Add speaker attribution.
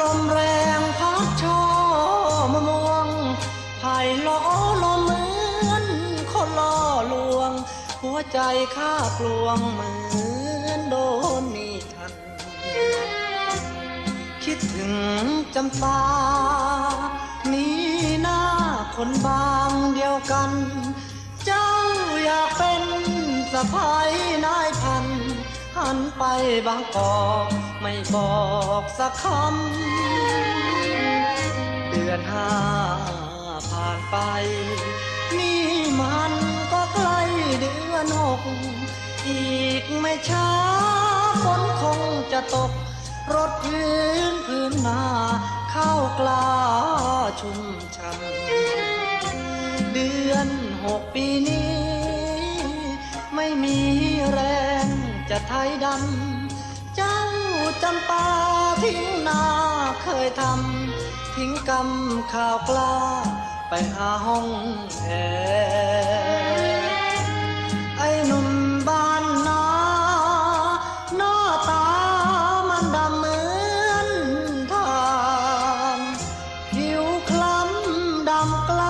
Speaker 1: ลมแรงพัดช่อมะม่วงไผ่ล้อลมเหมือนคนล่อลวง หัวใจข้าปลวงเหมือนโดนนีทัน คิดถึงจำปา นี้หน้าคนบางเดียวกัน เจ้าอยากเป็นสะพายนาย นไปบางกอกไม่บอกสักคำ เดือนห้าผ่านไป นี่มันก็ใกล้เดือนหกอีกไม่ช้าฝนคงจะตก รถพื้นพื้นนาเข้ากล้าชุ่มช่ำเดือนหกปีนี้ แต่ไทยดำ เจ้าจำปาทิ้งนาเคยทำ ทิ้งกรรมข่าวปลาไปหาห้องแอไอ้หนุ่มบ้านนาหน้าตามันดำเหมือนทานผิวคล้ำดำกล้